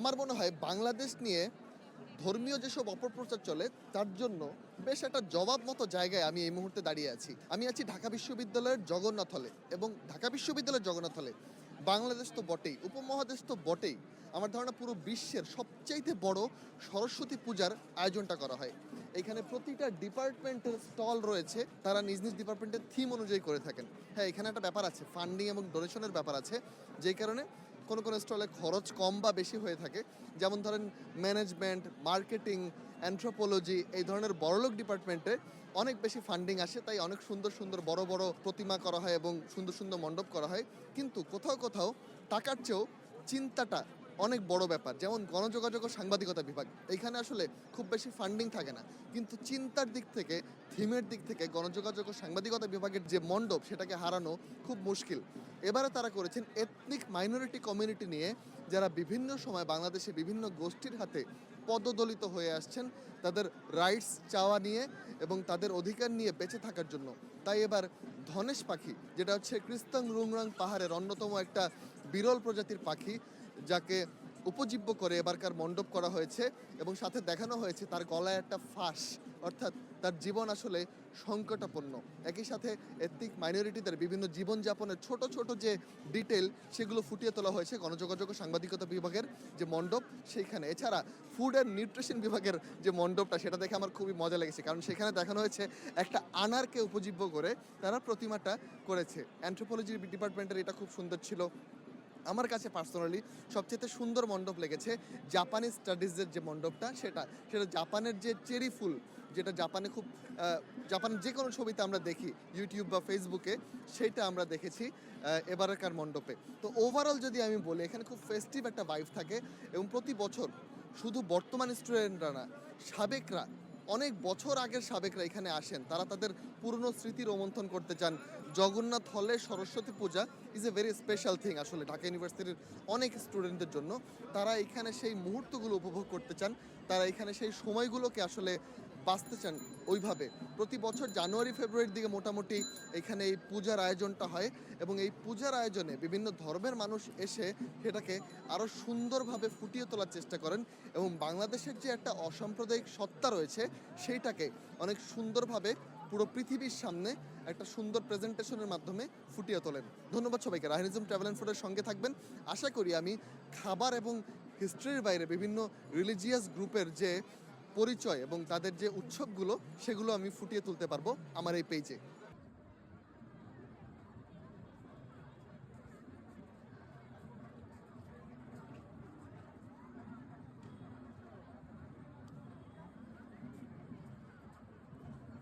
আমার মনে হয় বাংলাদেশ নিয়ে ধর্মীয় যেসব অপপ্রচার চলে, তার জন্য বেশ একটা জবাব মতো জায়গায় আমি এই মুহূর্তে দাঁড়িয়ে আছি। আমি আছি ঢাকা বিশ্ববিদ্যালয়ের জগন্নাথ হলে এবং ঢাকা বিশ্ববিদ্যালয়ের জগন্নাথ হলে। বাংলাদেশ তো বটেই, উপমহাদেশ তো বটেই। আমার ধারণা পুরো বিশ্বের সবচাইতে বড় সরস্বতী পূজার আয়োজনটা করা হয়। এখানে প্রতিটা ডিপার্টমেন্টের স্টল রয়েছে, তারা নিজ নিজ ডিপার্টমেন্টের থিম অনুযায়ী করে থাকেন। হ্যাঁ এখানে একটা ব্যাপার আছে, ফান্ডিং এবং ডোনেশনের ব্যাপার আছে, যেই কারণে কোনো কোনো স্টলে খরচ কম বা বেশি হয়ে থাকে। যেমন ধরেন ম্যানেজমেন্ট মার্কেটিং অ্যান্থ্রোপোলজি এই ধরনের বড়লোক ডিপার্টমেন্টে অনেক বেশি ফান্ডিং আসে, তাই অনেক সুন্দর সুন্দর বড় বড় প্রতিমা করা হয় এবং সুন্দর সুন্দর মণ্ডপ করা হয়। কিন্তু কোথাও কোথাও টাকার চেয়েও চিন্তাটা অনেক বড় ব্যাপার। যেমন গণযোগাযোগ ও সাংবাদিকতা বিভাগ। এখানে আসলে খুব বেশি ফান্ডিং থাকে না। কিন্তু চিন্তার দিক থেকে, থিমের দিক থেকে গণযোগাযোগ ও সাংবাদিকতা বিভাগের যে মণ্ডপ, সেটাকে হারানো খুব মুশকিল। এবারে তারা করেছেন এথনিক মাইনরিটি কমিউনিটি নিয়ে যারা বিভিন্ন সময় বাংলাদেশে বিভিন্ন গোষ্ঠীর হাতে পদদলিত হয়ে আসছেন, তাদের রাইটস চাওয়া নিয়ে এবং তাদের অধিকার নিয়ে বেঁচে থাকার জন্য। তাই এবার ধনেশ পাখি, যেটা হচ্ছে ক্রিস্তাং রুংরাং পাহাড়ের অন্যতম একটা বিরল প্রজাতির পাখি যাকে উপজীব্য করে এবারকার মণ্ডপ করা হয়েছে এবং সাথে দেখানো হয়েছে তার গলায় একটা ফাঁস, অর্থাৎ তার জীবন আসলে সংকটাপন্ন। একই সাথে এথনিক মাইনরিটিদের বিভিন্ন জীবনযাপনের ছোট ছোট যে ডিটেল সেগুলো ফুটিয়ে তোলা হয়েছে গণযোগাযোগ ও সাংবাদিকতা বিভাগের যে মণ্ডপ সেইখানে। এছাড়া ফুড অ্যান্ড নিউট্রিশন বিভাগের যে মণ্ডপটা, সেটা দেখে আমার খুবই মজা লেগেছে। কারণ সেখানে দেখানো হয়েছে একটা আনারকে উপজীব্য করে তারা প্রতিমাটা করেছে। অ্যান্থ্রোপোলজি ডিপার্টমেন্টের এটা খুব সুন্দর ছিল। আমার কাছে পার্সোনালি সবচেয়ে সুন্দর মণ্ডপ লেগেছে জাপানি স্টাডিজের যে মণ্ডপটা, সেটা সেটা জাপানের যে চেরি ফুল, যেটা জাপানে খুব জাপানের যে কোনো ছবিতে আমরা দেখি ইউটিউব বা ফেসবুকে সেটা আমরা দেখেছি এবারকার মণ্ডপে। তো ওভারঅল যদি আমি বলি, এখানে খুব ফেস্টিভ একটা ভাইব থাকে এবং প্রতি বছর শুধু বর্তমান স্টুডেন্টরা না, সাবেকরা অনেক বছর আগের সাবেকরা এখানে আসেন। তারা তাদের পুরনো স্মৃতি রোমন্থন করতে চান। জগন্নাথ হলে Saraswati puja is a very special thing আসলে ঢাকা ইউনিভার্সিটির অনেক স্টুডেন্টদের জন্য। তারা এখানে সেই মুহূর্তগুলো উপভোগ করতে চান। তারা এখানে সেই সময়গুলোকে আসলে বাঁচতে চান ওইভাবে। প্রতি বছর জানুয়ারি, ফেব্রুয়ারির দিকে মোটামুটি এখানে এই পূজার আয়োজনটা হয় এবং এই পূজার আয়োজনে বিভিন্ন ধর্মের মানুষ এসে সেটাকে আরও সুন্দরভাবে ফুটিয়ে তোলার চেষ্টা করেন এবং বাংলাদেশের যে একটা অসাম্প্রদায়িক সত্তা রয়েছে সেইটাকে অনেক সুন্দরভাবে পুরো পৃথিবীর সামনে একটা সুন্দর প্রেজেন্টেশনের মাধ্যমে ফুটিয়ে তোলেন। ধন্যবাদ সবাইকে। রাহিনিজম ট্রাভেল অ্যান্ড ফুডের সঙ্গে থাকবেন। আশা করি আমি খাবার এবং হিস্ট্রির বাইরে বিভিন্ন রিলিজিয়াস গ্রুপের যে পরিচয় এবং তাদের যে উৎসবগুলো সেগুলো আমি ফুটিয়ে তুলতে পারব আমার এই পেজে